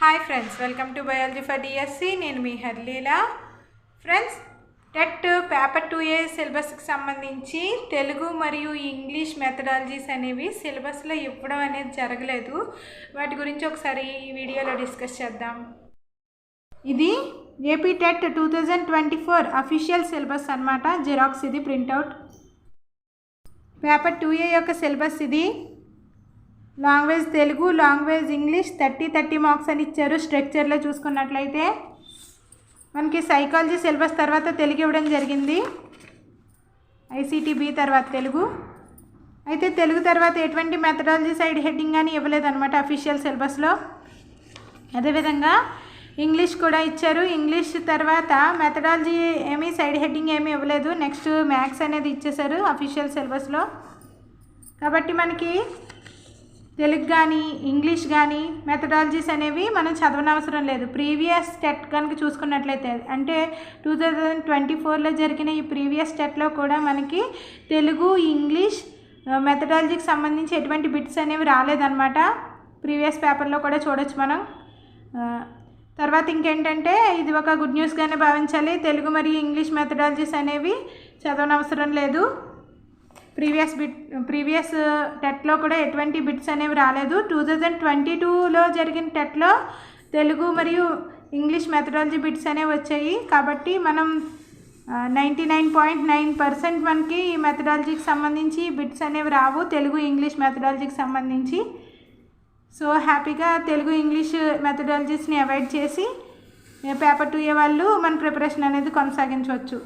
Hi friends welcome to biology for DSC నేను మీ Harleela. Friends TET paper two A సిలబస్కి సంబంధించి తెలుగు మరియు English methodologies అనేవి సిలబస్లో ఇవ్వడం అనేది జరగలేదు. వాటి గురించి ఒకసారి ఈ వీడియోలో డిస్కస్ చేద్దాం. ఇది AP TET two thousand twenty four official syllabus అనమాట జిరాక్స్ ఇది ప్రింట్అవుట్ పేపర్ టూ ఏ యొక్క సిలబస్ ఇది language Telugu language English thirty thirty marks అని ఇచ్చారు స్ట్రక్చర్లో చూసుకున్నట్లయితే. మనకి సైకాలజీ సిలబస్ తర్వాత తెలుగు ఇవ్వడం జరిగింది. ఐసీటీబీ తర్వాత తెలుగు. అయితే తెలుగు తర్వాత ఎటువంటి మెథడాలజీ సైడ్ హెడ్డింగ్ కానీ ఇవ్వలేదన్నమాట అఫీషియల్ సిలబస్లో. అదేవిధంగా ఇంగ్లీష్ కూడా ఇచ్చారు. ఇంగ్లీష్ తర్వాత మెథడాలజీ ఏమీ సైడ్ హెడ్డింగ్ ఏమీ ఇవ్వలేదు. నెక్స్ట్ మ్యాథ్స్ అనేది ఇచ్చేశారు అఫీషియల్ సిలబస్లో. కాబట్టి మనకి తెలుగు కానీ ఇంగ్లీష్ కానీ మెథడాలజీస్ అనేవి మనం చదవనవసరం లేదు. ప్రీవియస్ టెట్ కనుక చూసుకున్నట్లయితే అంటే టూ థౌజండ్ ట్వంటీ ఫోర్లో జరిగిన ఈ ప్రీవియస్ టెట్లో కూడా మనకి తెలుగు ఇంగ్లీష్ మెథడాలజీకి సంబంధించి ఎటువంటి బిట్స్ అనేవి రాలేదన్నమాట. ప్రీవియస్ పేపర్లో కూడా చూడొచ్చు మనం. తర్వాత ఇంకేంటంటే ఇది ఒక గుడ్ న్యూస్గానే భావించాలి. తెలుగు మరియు ఇంగ్లీష్ మెథడాలజీస్ అనేవి చదవనవసరం లేదు. ప్రీవియస్ బిట్ ప్రీవియస్ uh, టెట్లో కూడా ఎటువంటి బిట్స్ అనేవి రాలేదు. టూ థౌజండ్ ట్వంటీ టూలో జరిగిన టెట్లో తెలుగు మరియు ఇంగ్లీష్ మెథడాలజీ బిట్స్ అనేవి వచ్చాయి. కాబట్టి మనం uh, ninety nine point nine percent మనకి ఈ మెథడాలజీకి సంబంధించి బిట్స్ అనేవి రావు. తెలుగు ఇంగ్లీష్ మెథడాలజీకి సంబంధించి. సో హ్యాపీగా తెలుగు ఇంగ్లీష్ మెథడాలజీస్ని అవాయిడ్ చేసి పేపర్ టూ ఏ వాళ్ళు మన ప్రిపరేషన్ అనేది కొనసాగించవచ్చు.